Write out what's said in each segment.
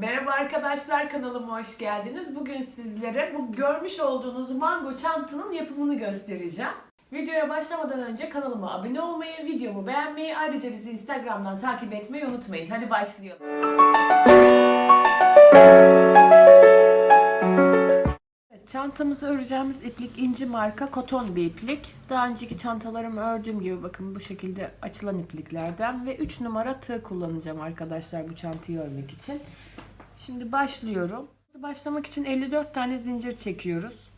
Merhaba arkadaşlar kanalıma hoş geldiniz. Bugün sizlere bu görmüş olduğunuz mango çantanın yapımını göstereceğim. Videoya başlamadan önce kanalıma abone olmayı, videomu beğenmeyi, ayrıca bizi Instagram'dan takip etmeyi unutmayın. Hadi başlayalım. Çantamızı öreceğimiz iplik inci marka koton bir iplik. Daha önceki çantalarımı ördüğüm gibi bakın bu şekilde açılan ipliklerden ve 3 numara tığ kullanacağım arkadaşlar bu çantayı örmek için. Şimdi başlıyorum. Başlamak için 54 tane zincir çekiyoruz.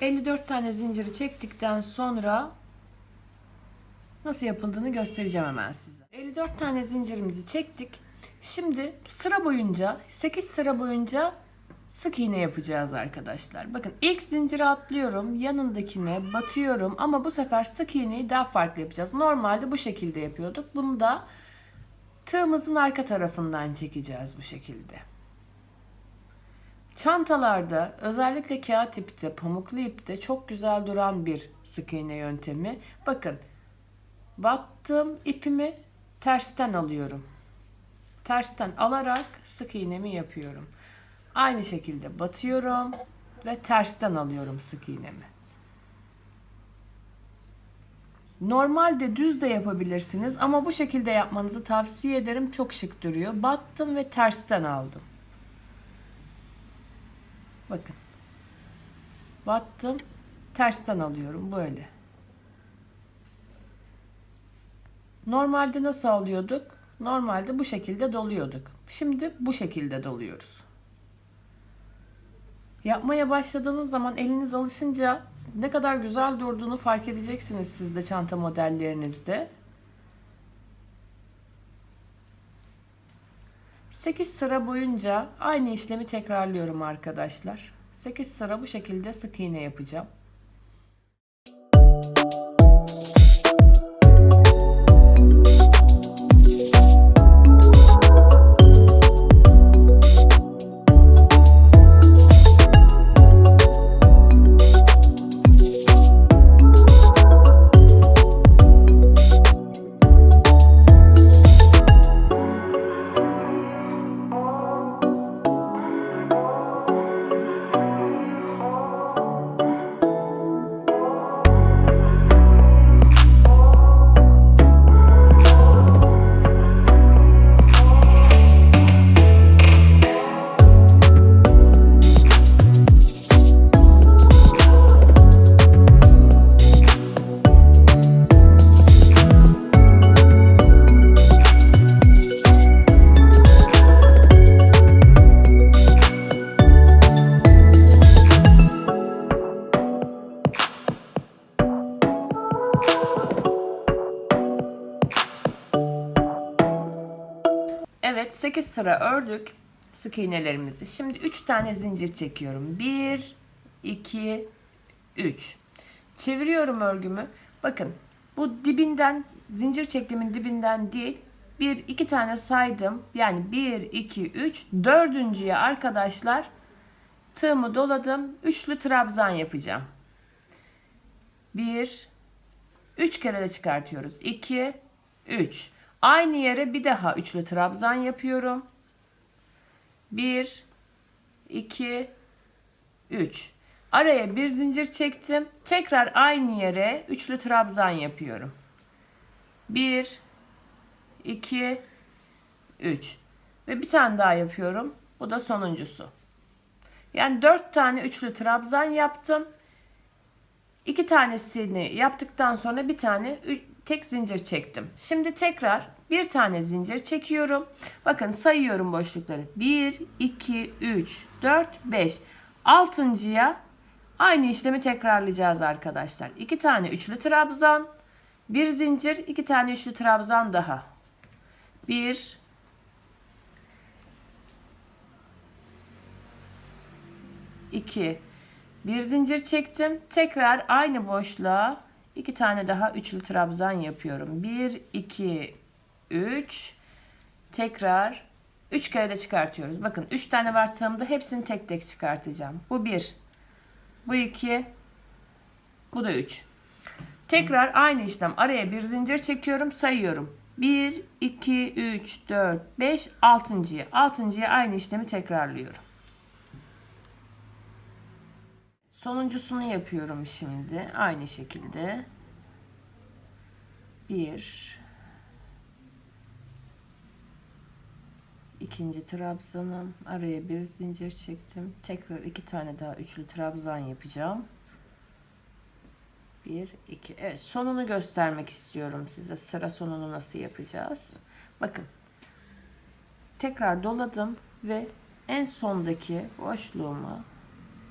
54 tane zinciri çektikten sonra nasıl yapıldığını göstereceğim hemen size. 54 tane zincirimizi çektik. Şimdi sıra boyunca 8 sıra boyunca sık iğne yapacağız arkadaşlar. Bakın ilk zinciri atlıyorum, yanındakine batıyorum ama bu sefer sık iğneyi daha farklı yapacağız. Normalde bu şekilde yapıyorduk. Bunu da tığımızın arka tarafından çekeceğiz bu şekilde. Çantalarda özellikle kağıt ipte, pamuklu ipte çok güzel duran bir sık iğne yöntemi. Bakın battım ipimi tersten alıyorum. Tersten alarak sık iğnemi yapıyorum. Aynı şekilde batıyorum ve tersten alıyorum sık iğnemi. Normalde düz de yapabilirsiniz ama bu şekilde yapmanızı tavsiye ederim. Çok şık duruyor. Battım ve tersten aldım. Bakın. Battım, tersten alıyorum böyle. Normalde nasıl alıyorduk? Normalde bu şekilde doluyorduk. Şimdi bu şekilde doluyoruz. Yapmaya başladığınız zaman eliniz alışınca ne kadar güzel durduğunu fark edeceksiniz siz de çanta modellerinizde. 8 sıra boyunca aynı işlemi tekrarlıyorum arkadaşlar. 8 sıra bu şekilde sık iğne yapacağım. 8 sıra ördük sık iğnelerimizi. Şimdi 3 tane zincir çekiyorum. 1 2 3. Çeviriyorum örgümü. Bakın bu dibinden zincir çektiğimin dibinden değil bir iki tane saydım. Yani 1 2 3 dördüncüye arkadaşlar tığımı doladım. Üçlü trabzan yapacağım. 1 3 kere de çıkartıyoruz. 2 3 Aynı yere bir daha üçlü trabzan yapıyorum. 1 2 3 Araya bir zincir çektim. Tekrar aynı yere üçlü trabzan yapıyorum. 1 2 3 ve bir tane daha yapıyorum. Bu da sonuncusu. Yani 4 tane üçlü trabzan yaptım. 2 tanesini yaptıktan sonra bir tane tek zincir çektim. Şimdi tekrar bir tane zincir çekiyorum. Bakın sayıyorum boşlukları. 1, 2, 3, 4, 5. Altıncıya aynı işlemi tekrarlayacağız arkadaşlar. 2 tane üçlü trabzan, bir zincir, 2 tane üçlü trabzan daha. 1 2 bir zincir çektim. Tekrar aynı boşluğa iki tane daha üçlü trabzan yapıyorum. 1 2 3 tekrar 3 kere de çıkartıyoruz. Bakın 3 tane var tığımda hepsini tek tek çıkartacağım. Bu 1. Bu 2. Bu da 3. Tekrar aynı işlem. Araya bir zincir çekiyorum, sayıyorum. 1, 2, 3, 4, 5, 6.ya. 6.ya aynı işlemi tekrarlıyorum. Sonuncusunu yapıyorum şimdi. Aynı şekilde. 1 ikinci trabzanım. Araya bir zincir çektim. Tekrar iki tane daha üçlü trabzan yapacağım. 1 2 Evet, sonunu göstermek istiyorum size. Sıra sonunu nasıl yapacağız? Bakın. Tekrar doladım ve en sondaki boşluğuma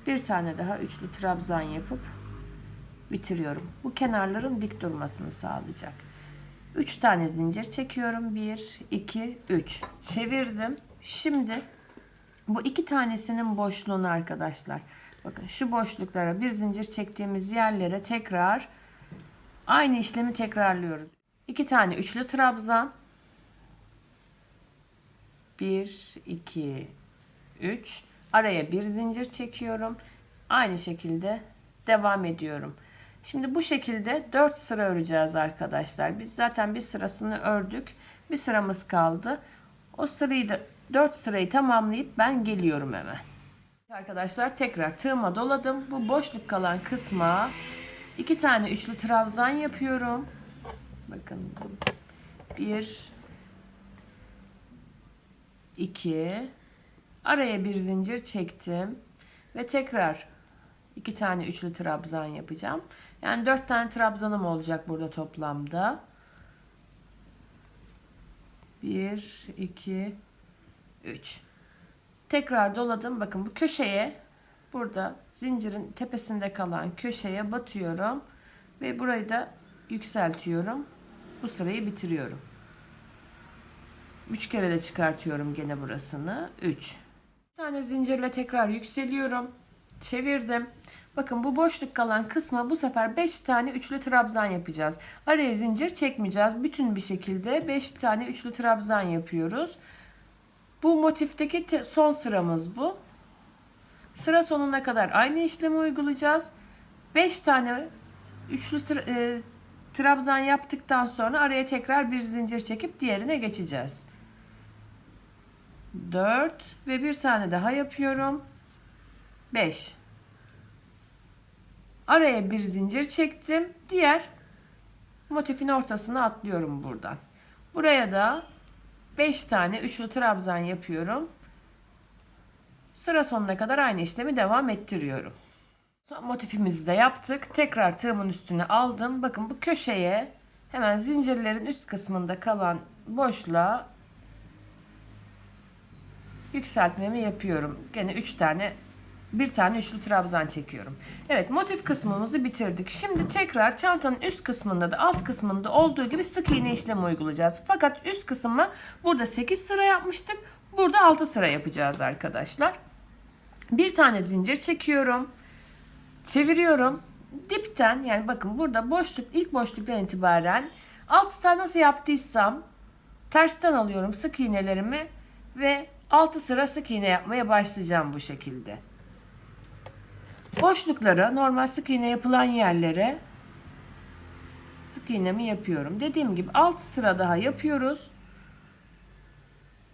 bir tane daha üçlü trabzan yapıp bitiriyorum. Bu kenarların dik durmasını sağlayacak. 3 tane zincir çekiyorum. 1 2 3. Çevirdim. Şimdi bu iki tanesinin boşluğunu arkadaşlar. Bakın şu boşluklara bir zincir çektiğimiz yerlere tekrar aynı işlemi tekrarlıyoruz. İki tane üçlü trabzan. 1 2 3 araya bir zincir çekiyorum. Aynı şekilde devam ediyorum. Şimdi bu şekilde 4 sıra öreceğiz arkadaşlar. Biz zaten bir sırasını ördük. Bir sıramız kaldı. O sırayı da 4 sırayı tamamlayıp ben geliyorum hemen. Arkadaşlar tekrar tığıma doladım. Bu boşluk kalan kısma iki tane üçlü trabzan yapıyorum. Bakın bir iki araya bir zincir çektim ve tekrar iki tane üçlü trabzan yapacağım. Yani dört tane trabzanım olacak burada toplamda. Bir, iki, üç. Tekrar doladım. Bakın bu köşeye burada zincirin tepesinde kalan köşeye batıyorum ve burayı da yükseltiyorum. Bu sırayı bitiriyorum. 3 kere de çıkartıyorum gene burasını. 3. Tane zincirle tekrar yükseliyorum. Çevirdim. Bakın bu boşluk kalan kısma bu sefer 5 tane üçlü trabzan yapacağız. Araya zincir çekmeyeceğiz. Bütün bir şekilde 5 tane üçlü trabzan yapıyoruz. Bu motifteki te- son sıramız bu. Sıra sonuna kadar aynı işlemi uygulayacağız. 5 tane üçlü tra- e, trabzan yaptıktan sonra araya tekrar bir zincir çekip diğerine geçeceğiz. 4 ve bir tane daha yapıyorum. 5. Araya bir zincir çektim. Diğer motifin ortasına atlıyorum buradan. Buraya da 5 tane üçlü trabzan yapıyorum. Sıra sonuna kadar aynı işlemi devam ettiriyorum. Son motifimizi de yaptık. Tekrar tığımın üstüne aldım. Bakın bu köşeye hemen zincirlerin üst kısmında kalan boşluğa yükseltmemi yapıyorum. Gene 3 tane bir tane üçlü trabzan çekiyorum. Evet motif kısmımızı bitirdik. Şimdi tekrar çantanın üst kısmında da alt kısmında olduğu gibi sık iğne işlemi uygulayacağız. Fakat üst kısmı burada 8 sıra yapmıştık. Burada 6 sıra yapacağız arkadaşlar. Bir tane zincir çekiyorum. Çeviriyorum. Dipten yani bakın burada boşluk ilk boşluktan itibaren alt sıra nasıl yaptıysam tersten alıyorum sık iğnelerimi ve 6 sıra sık iğne yapmaya başlayacağım bu şekilde. Boşluklara normal sık iğne yapılan yerlere sık iğnemi yapıyorum. Dediğim gibi 6 sıra daha yapıyoruz.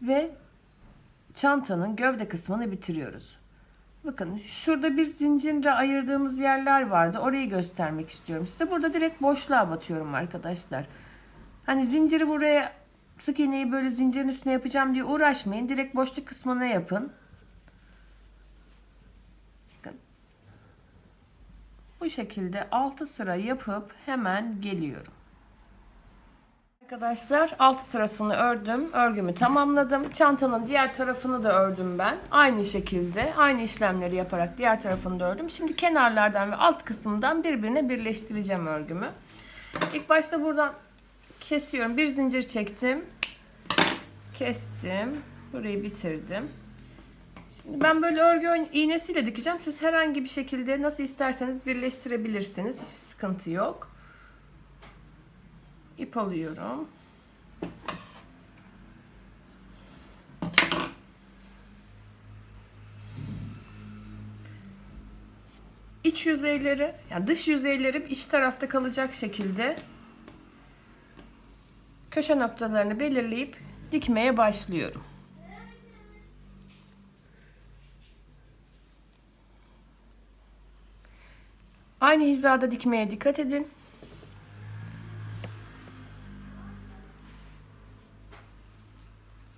Ve çantanın gövde kısmını bitiriyoruz. Bakın şurada bir zincirle ayırdığımız yerler vardı. Orayı göstermek istiyorum size. Burada direkt boşluğa batıyorum arkadaşlar. Hani zinciri buraya sık iğneyi böyle zincirin üstüne yapacağım diye uğraşmayın. Direkt boşluk kısmına yapın. Bakın. Bu şekilde 6 sıra yapıp hemen geliyorum. Arkadaşlar 6 sırasını ördüm. Örgümü tamamladım. Çantanın diğer tarafını da ördüm ben. Aynı şekilde aynı işlemleri yaparak diğer tarafını da ördüm. Şimdi kenarlardan ve alt kısmından birbirine birleştireceğim örgümü. İlk başta buradan kesiyorum. Bir zincir çektim. Kestim. Burayı bitirdim. Şimdi ben böyle örgü iğnesiyle dikeceğim. Siz herhangi bir şekilde nasıl isterseniz birleştirebilirsiniz. Hiçbir sıkıntı yok. İp alıyorum. İç yüzeyleri, yani dış yüzeyleri iç tarafta kalacak şekilde köşe noktalarını belirleyip dikmeye başlıyorum. Aynı hizada dikmeye dikkat edin.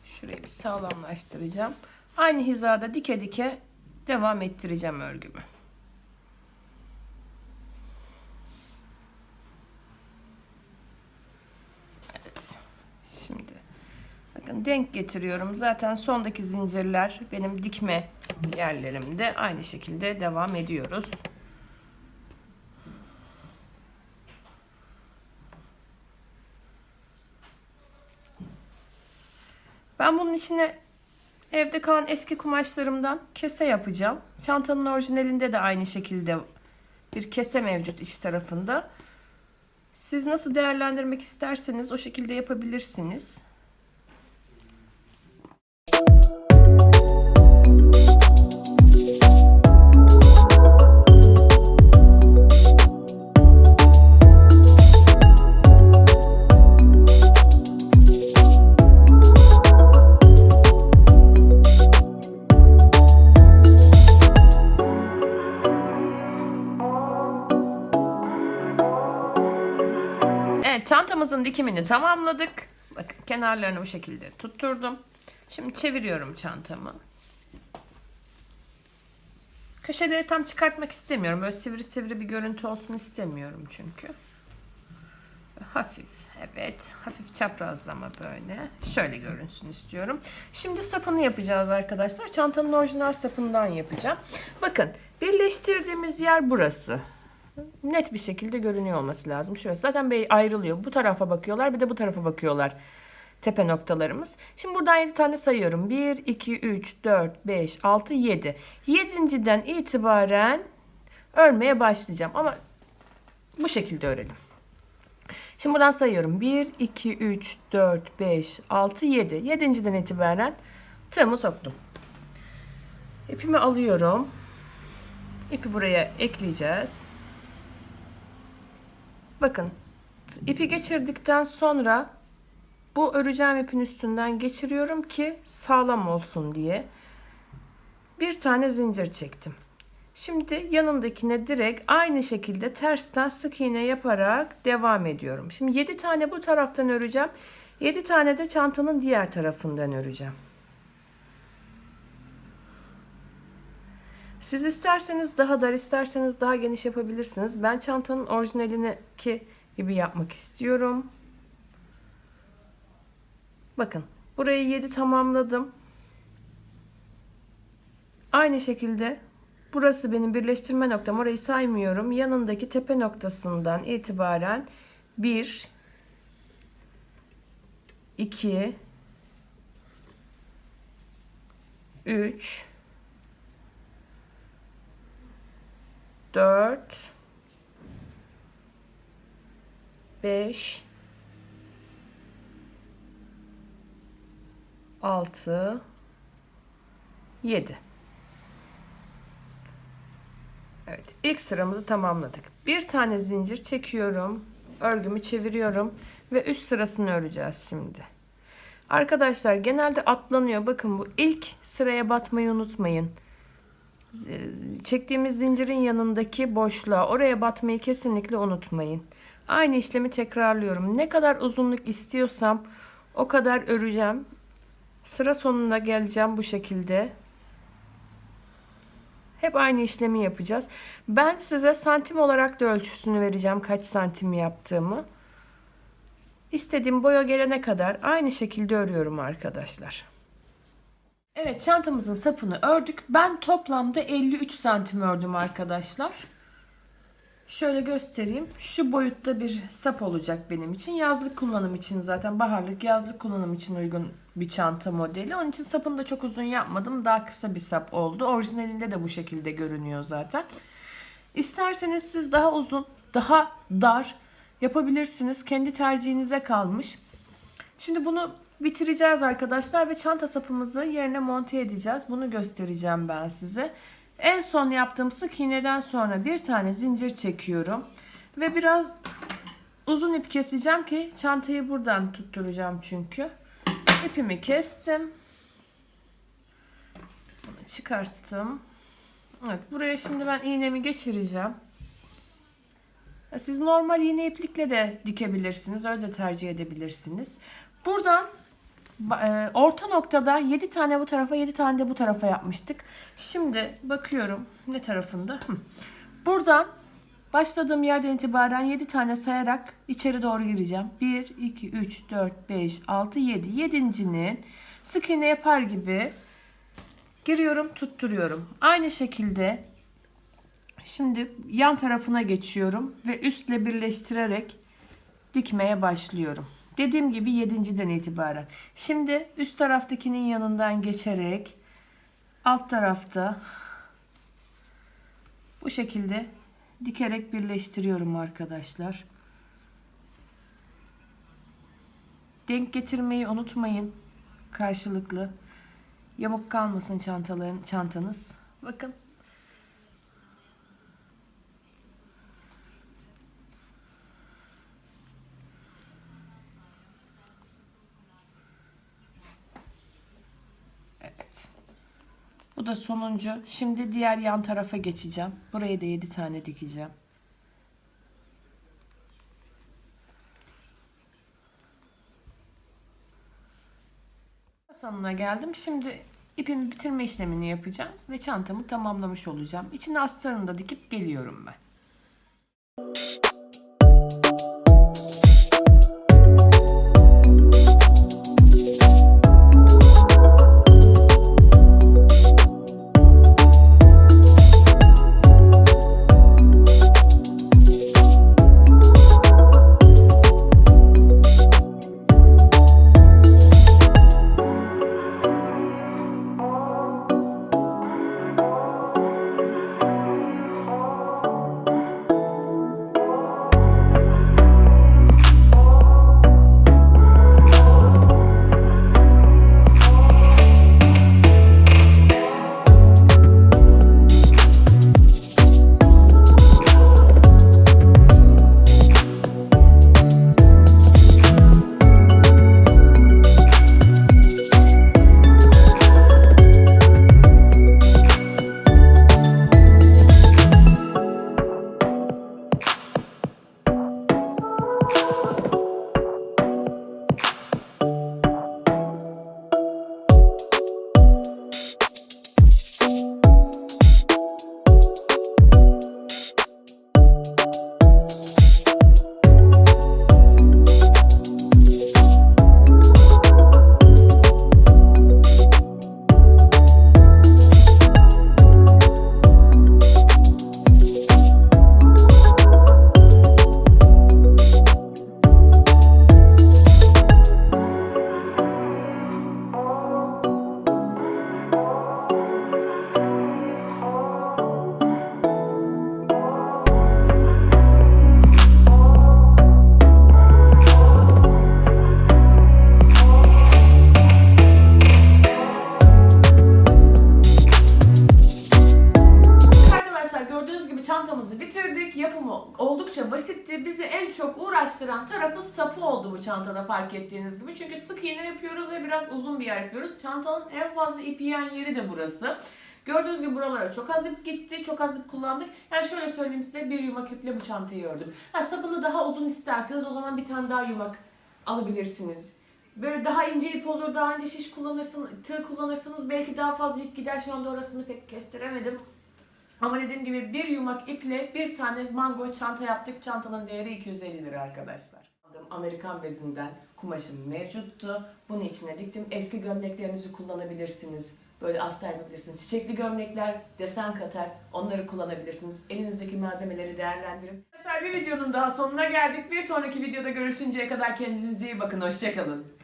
Şurayı bir sağlamlaştıracağım. Aynı hizada dike dike devam ettireceğim örgümü. Evet. Şimdi bakın denk getiriyorum. Zaten sondaki zincirler benim dikme yerlerimde aynı şekilde devam ediyoruz. Ben bunun içine evde kalan eski kumaşlarımdan kese yapacağım. Çantanın orijinalinde de aynı şekilde bir kese mevcut iç tarafında. Siz nasıl değerlendirmek isterseniz o şekilde yapabilirsiniz. Dikimini tamamladık. Bakın kenarlarını bu şekilde tutturdum. Şimdi çeviriyorum çantamı. Köşeleri tam çıkartmak istemiyorum. Böyle sivri sivri bir görüntü olsun istemiyorum çünkü. Hafif evet hafif çaprazlama böyle. Şöyle görünsün istiyorum. Şimdi sapını yapacağız arkadaşlar. Çantanın orijinal sapından yapacağım. Bakın birleştirdiğimiz yer burası net bir şekilde görünüyor olması lazım. Şurası zaten ayrılıyor. Bu tarafa bakıyorlar bir de bu tarafa bakıyorlar. Tepe noktalarımız. Şimdi buradan 7 tane sayıyorum. 1, 2, 3, 4, 5, 6, 7. 7.den itibaren örmeye başlayacağım. Ama bu şekilde örelim. Şimdi buradan sayıyorum. 1, 2, 3, 4, 5, 6, 7. 7.den itibaren tığımı soktum. İpimi alıyorum. İpi buraya ekleyeceğiz. Bakın ipi geçirdikten sonra bu öreceğim ipin üstünden geçiriyorum ki sağlam olsun diye. Bir tane zincir çektim. Şimdi yanındakine direkt aynı şekilde tersten sık iğne yaparak devam ediyorum. Şimdi 7 tane bu taraftan öreceğim. 7 tane de çantanın diğer tarafından öreceğim. Siz isterseniz daha dar, isterseniz daha geniş yapabilirsiniz. Ben çantanın orijinalindeki gibi yapmak istiyorum. Bakın, burayı 7 tamamladım. Aynı şekilde burası benim birleştirme noktam. Orayı saymıyorum. Yanındaki tepe noktasından itibaren 1 2 3 4 5 6 7 Evet ilk sıramızı tamamladık. Bir tane zincir çekiyorum. Örgümü çeviriyorum ve üst sırasını öreceğiz şimdi. Arkadaşlar genelde atlanıyor. Bakın bu ilk sıraya batmayı unutmayın çektiğimiz zincirin yanındaki boşluğa oraya batmayı kesinlikle unutmayın. Aynı işlemi tekrarlıyorum. Ne kadar uzunluk istiyorsam o kadar öreceğim. Sıra sonuna geleceğim bu şekilde. Hep aynı işlemi yapacağız. Ben size santim olarak da ölçüsünü vereceğim kaç santim yaptığımı. İstediğim boya gelene kadar aynı şekilde örüyorum arkadaşlar. Evet çantamızın sapını ördük. Ben toplamda 53 santim ördüm arkadaşlar. Şöyle göstereyim. Şu boyutta bir sap olacak benim için. Yazlık kullanım için zaten baharlık yazlık kullanım için uygun bir çanta modeli. Onun için sapını da çok uzun yapmadım. Daha kısa bir sap oldu. Orijinalinde de bu şekilde görünüyor zaten. İsterseniz siz daha uzun, daha dar yapabilirsiniz. Kendi tercihinize kalmış. Şimdi bunu bitireceğiz arkadaşlar ve çanta sapımızı yerine monte edeceğiz. Bunu göstereceğim ben size. En son yaptığım sık iğneden sonra bir tane zincir çekiyorum ve biraz uzun ip keseceğim ki çantayı buradan tutturacağım çünkü. İpimi kestim. Bunu çıkarttım. Evet buraya şimdi ben iğnemi geçireceğim. Siz normal iğne iplikle de dikebilirsiniz. Öyle de tercih edebilirsiniz. Buradan orta noktada 7 tane bu tarafa 7 tane de bu tarafa yapmıştık. Şimdi bakıyorum ne tarafında. Buradan başladığım yerden itibaren 7 tane sayarak içeri doğru gireceğim. 1, 2, 3, 4, 5, 6, 7. Yedincinin sık iğne yapar gibi giriyorum tutturuyorum. Aynı şekilde Şimdi yan tarafına geçiyorum ve üstle birleştirerek dikmeye başlıyorum. Dediğim gibi 7.den itibaren. Şimdi üst taraftakinin yanından geçerek alt tarafta bu şekilde dikerek birleştiriyorum arkadaşlar. Denk getirmeyi unutmayın. Karşılıklı. Yamuk kalmasın çantaların çantanız. Bakın Evet. Bu da sonuncu. Şimdi diğer yan tarafa geçeceğim. Buraya da 7 tane dikeceğim. Sonuna geldim. Şimdi ipimi bitirme işlemini yapacağım ve çantamı tamamlamış olacağım. İçine astarını da dikip geliyorum ben. Fark ettiğiniz gibi. Çünkü sık iğne yapıyoruz ve biraz uzun bir yer yapıyoruz. Çantanın en fazla ip yiyen yeri de burası. Gördüğünüz gibi buralara çok az ip gitti, çok az ip kullandık. Yani şöyle söyleyeyim size bir yumak iple bu çantayı ördüm. Ha, sapını daha uzun isterseniz o zaman bir tane daha yumak alabilirsiniz. Böyle daha ince ip olur, daha ince şiş kullanırsınız, tığ kullanırsanız belki daha fazla ip gider. Şu anda orasını pek kestiremedim. Ama dediğim gibi bir yumak iple bir tane mango çanta yaptık. Çantanın değeri 250 lira arkadaşlar. Amerikan bezinden kumaşım mevcuttu. Bunu içine diktim. Eski gömleklerinizi kullanabilirsiniz. Böyle astar yapabilirsiniz. Çiçekli gömlekler desen katar. Onları kullanabilirsiniz. Elinizdeki malzemeleri değerlendirin. Arkadaşlar bir videonun daha sonuna geldik. Bir sonraki videoda görüşünceye kadar kendinize iyi bakın. Hoşçakalın.